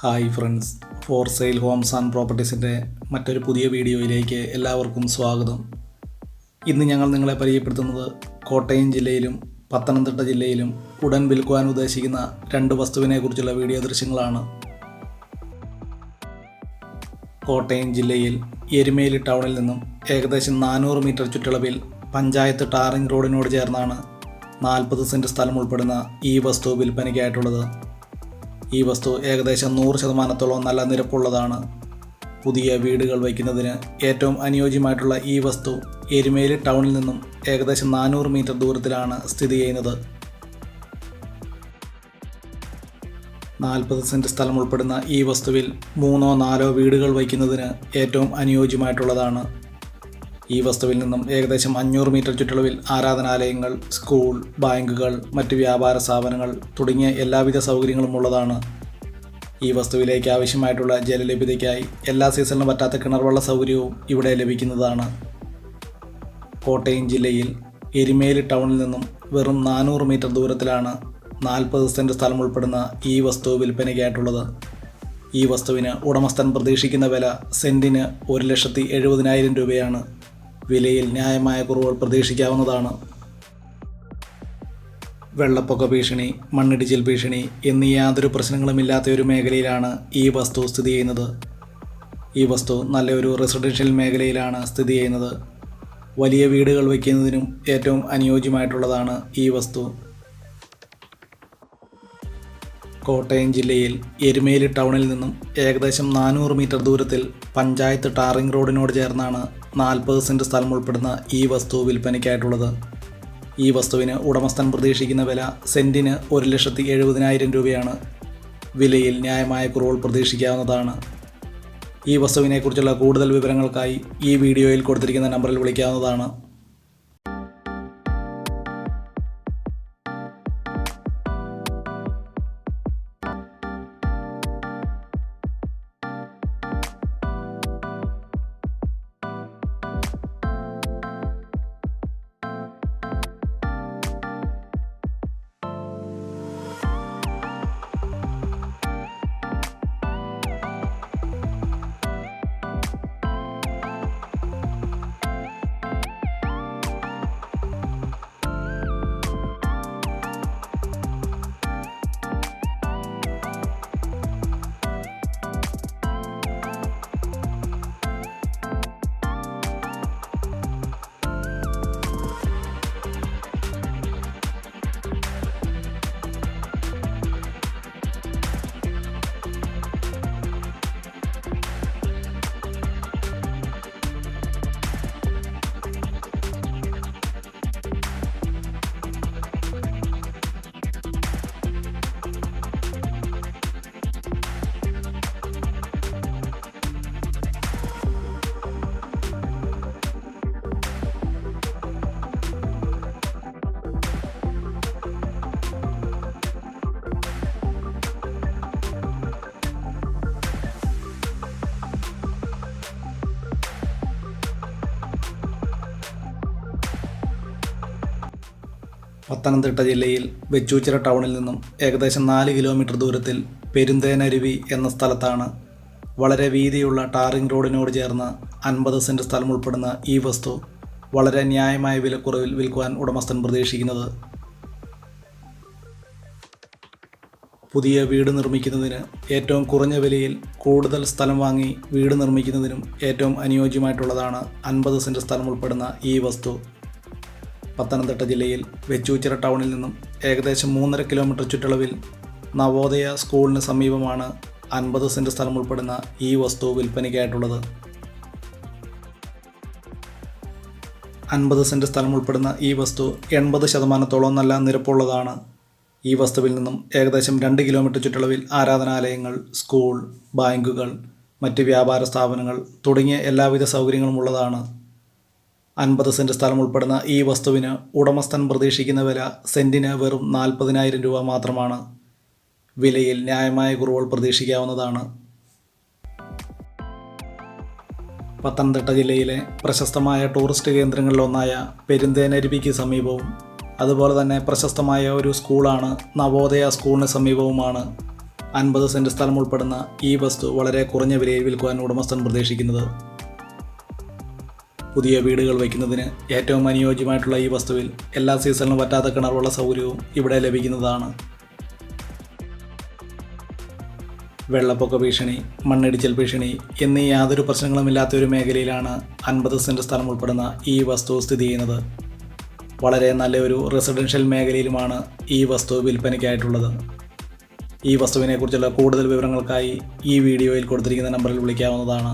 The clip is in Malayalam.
Hi friends. For sale homes and പ്രോപ്പർട്ടീസിന്റെ മറ്റൊരു പുതിയ വീഡിയോയിലേക്ക് എല്ലാവർക്കും സ്വാഗതം. ഇന്ന് ഞങ്ങൾ നിങ്ങളെ പരിചയപ്പെടുത്തുന്നത് കോട്ടയം ജില്ലയിലും പത്തനംതിട്ട ജില്ലയിലും ഉടൻ വിൽക്കുവാൻ ഉദ്ദേശിക്കുന്ന രണ്ട് വസ്തുവിനെക്കുറിച്ചുള്ള വീഡിയോ ദൃശ്യങ്ങളാണ്. കോട്ടയം ജില്ലയിൽ എരുമേലി ടൗണിൽ നിന്നും ഏകദേശം നാനൂറ് മീറ്റർ ചുറ്റളവിൽ പഞ്ചായത്ത് ടാറിംഗ് റോഡിനോട് ചേർന്നാണ് നാൽപ്പത് സെന്റ് സ്ഥലം ഉൾപ്പെടുന്ന ഈ വസ്തു വിൽപ്പനയ്ക്കായിട്ടുള്ളത്. ഈ വസ്തു ഏകദേശം നൂറ് ശതമാനത്തോളം നല്ല നിരപ്പുള്ളതാണ്. പുതിയ വീടുകൾ വയ്ക്കുന്നതിന് ഏറ്റവും അനുയോജ്യമായിട്ടുള്ള ഈ വസ്തു എരുമേലി ടൗണിൽ നിന്നും ഏകദേശം നാനൂറ് മീറ്റർ ദൂരത്തിലാണ് സ്ഥിതി ചെയ്യുന്നത്. നാൽപ്പത് സെന്റ് സ്ഥലം ഉൾപ്പെടുന്ന ഈ വസ്തുവിൽ മൂന്നോ നാലോ വീടുകൾ വയ്ക്കുന്നതിന് ഏറ്റവും അനുയോജ്യമായിട്ടുള്ളതാണ്. ഈ വസ്തുവിൽ നിന്നും ഏകദേശം അഞ്ഞൂറ് മീറ്റർ ചുറ്റളവിൽ ആരാധനാലയങ്ങൾ സ്കൂൾ ബാങ്കുകൾ മറ്റ് വ്യാപാര സ്ഥാപനങ്ങൾ തുടങ്ങിയ എല്ലാവിധ സൗകര്യങ്ങളും ഉള്ളതാണ്. ഈ വസ്തുവിലേക്ക് ആവശ്യമായിട്ടുള്ള ജലലഭ്യതയ്ക്കായി എല്ലാ സീസണിലും പറ്റാത്ത കിണർവെള്ള സൗകര്യവും ഇവിടെ ലഭിക്കുന്നതാണ്. കോട്ടയം ജില്ലയിൽ എരുമേലി ടൗണിൽ നിന്നും വെറും നാനൂറ് മീറ്റർ ദൂരത്തിലാണ് നാൽപ്പത് സെന്റ് സ്ഥലം ഉൾപ്പെടുന്ന ഈ വസ്തു വിൽപ്പനയ്ക്കായിട്ടുള്ളത്. ഈ വസ്തുവിന് ഉടമസ്ഥൻ പ്രതീക്ഷിക്കുന്ന വില സെന്റിന് ഒരു ലക്ഷത്തി എഴുപതിനായിരം രൂപയാണ്. വിലയിൽ ന്യായമായ കുറവുകൾ പ്രതീക്ഷിക്കാവുന്നതാണ്. വെള്ളപ്പൊക്ക ഭീഷണി മണ്ണിടിച്ചിൽ ഭീഷണി എന്നീ യാതൊരു പ്രശ്നങ്ങളുമില്ലാത്ത ഒരു മേഖലയിലാണ് ഈ വസ്തു സ്ഥിതി ചെയ്യുന്നത്. ഈ വസ്തു നല്ലൊരു റെസിഡൻഷ്യൽ മേഖലയിലാണ് സ്ഥിതി ചെയ്യുന്നത്. വലിയ വീടുകൾ വയ്ക്കുന്നതിനും ഏറ്റവും അനുയോജ്യമായിട്ടുള്ളതാണ് ഈ വസ്തു. കോട്ടയം ജില്ലയിൽ എരുമേലി ടൗണിൽ നിന്നും ഏകദേശം നാനൂറ് മീറ്റർ ദൂരത്തിൽ പഞ്ചായത്ത് ടാറിംഗ് റോഡിനോട് ചേർന്നാണ് നാൽപ്പത് സെന്റ് സ്ഥലം ഉൾപ്പെടുന്ന ഈ വസ്തു വിൽപ്പനയ്ക്കായിട്ടുള്ളത്. ഈ വസ്തുവിന് ഉടമസ്ഥൻ പ്രതീക്ഷിക്കുന്ന വില സെന്റിന് ഒരു ലക്ഷത്തി എഴുപതിനായിരം രൂപയാണ്. വിലയിൽ ന്യായമായ കുറവുകൾ പ്രതീക്ഷിക്കാവുന്നതാണ്. ഈ വസ്തുവിനെക്കുറിച്ചുള്ള കൂടുതൽ വിവരങ്ങൾക്കായി ഈ വീഡിയോയിൽ കൊടുത്തിരിക്കുന്ന നമ്പറിൽ വിളിക്കാവുന്നതാണ്. പത്തനംതിട്ട ജില്ലയിൽ വെച്ചൂച്ചിറ ടൗണിൽ നിന്നും ഏകദേശം നാല് കിലോമീറ്റർ ദൂരത്തിൽ പെരുന്തേനരുവി എന്ന സ്ഥലത്താണ് വളരെ വീതിയുള്ള ടാറിംഗ് റോഡിനോട് ചേർന്ന് അൻപത് സെന്റ് സ്ഥലം ഉൾപ്പെടുന്ന ഈ വസ്തു വളരെ ന്യായമായ വിലക്കുറവിൽ വിൽക്കുവാൻ ഉടമസ്ഥൻ പ്രതീക്ഷിക്കുന്നത്. പുതിയ വീട് നിർമ്മിക്കുന്നതിന് ഏറ്റവും കുറഞ്ഞ വിലയിൽ കൂടുതൽ സ്ഥലം വാങ്ങി വീട് നിർമ്മിക്കുന്നതിനും ഏറ്റവും അനുയോജ്യമായിട്ടുള്ളതാണ് അൻപത് സെന്റ് സ്ഥലം ഉൾപ്പെടുന്ന ഈ വസ്തു. പത്തനംതിട്ട ജില്ലയിൽ വെച്ചൂച്ചിറ ടൗണിൽ നിന്നും ഏകദേശം മൂന്നര കിലോമീറ്റർ ചുറ്റളവിൽ നവോദയ സ്കൂളിന് സമീപമാണ് അൻപത് സെന്റ് സ്ഥലം ഉൾപ്പെടുന്ന ഈ വസ്തു വിൽപ്പനയ്ക്കായിട്ടുള്ളത്. അൻപത് സെന്റ് സ്ഥലം ഉൾപ്പെടുന്ന ഈ വസ്തു എൺപത് ശതമാനത്തോളം നല്ല നിരപ്പുള്ളതാണ്. ഈ വസ്തുവിൽ നിന്നും ഏകദേശം രണ്ട് കിലോമീറ്റർ ചുറ്റളവിൽ ആരാധനാലയങ്ങൾ സ്കൂൾ ബാങ്കുകൾ മറ്റ് വ്യാപാര സ്ഥാപനങ്ങൾ തുടങ്ങിയ എല്ലാവിധ സൗകര്യങ്ങളും ഉള്ളതാണ്. അൻപത് സെന്റ് സ്ഥലം ഉൾപ്പെടുന്ന ഈ വസ്തുവിന് ഉടമസ്ഥൻ പ്രതീക്ഷിക്കുന്ന വില സെന്റിന് വെറും നാൽപ്പതിനായിരം രൂപ മാത്രമാണ്. വിലയിൽ ന്യായമായ കുറവുകൾ പ്രതീക്ഷിക്കാവുന്നതാണ്. പത്തനംതിട്ട ജില്ലയിലെ പ്രശസ്തമായ ടൂറിസ്റ്റ് കേന്ദ്രങ്ങളിലൊന്നായ പെരുന്തേനരുവിക്ക് സമീപവും അതുപോലെ തന്നെ പ്രശസ്തമായ ഒരു സ്കൂളാണ് നവോദയ സ്കൂളിന് സമീപവുമാണ്. അൻപത് സെന്റ് സ്ഥലം ഉൾപ്പെടുന്ന ഈ വസ്തു വളരെ കുറഞ്ഞ വിലയിൽ വിൽക്കുവാൻ ഉടമസ്ഥൻ പ്രതീക്ഷിക്കുന്നത്. പുതിയ വീടുകൾ വയ്ക്കുന്നതിന് ഏറ്റവും അനുയോജ്യമായിട്ടുള്ള ഈ വസ്തുവിൽ എല്ലാ സീസണിലും പറ്റാത്ത കിണറുള്ള സൗകര്യവും ഇവിടെ ലഭിക്കുന്നതാണ്. വെള്ളപ്പൊക്ക ഭീഷണി മണ്ണിടിച്ചൽ ഭീഷണി എന്നീ യാതൊരു പ്രശ്നങ്ങളുമില്ലാത്ത ഒരു മേഖലയിലാണ് അൻപത് സെന്റ് സ്ഥലം ഉൾപ്പെടുന്ന ഈ വസ്തു സ്ഥിതി ചെയ്യുന്നത്. വളരെ നല്ലൊരു റെസിഡൻഷ്യൽ മേഖലയിലുമാണ് ഈ വസ്തു വിൽപ്പനയ്ക്കായിട്ടുള്ളത്. ഈ വസ്തുവിനെക്കുറിച്ചുള്ള കൂടുതൽ വിവരങ്ങൾക്കായി ഈ വീഡിയോയിൽ കൊടുത്തിരിക്കുന്ന നമ്പറിൽ വിളിക്കാവുന്നതാണ്.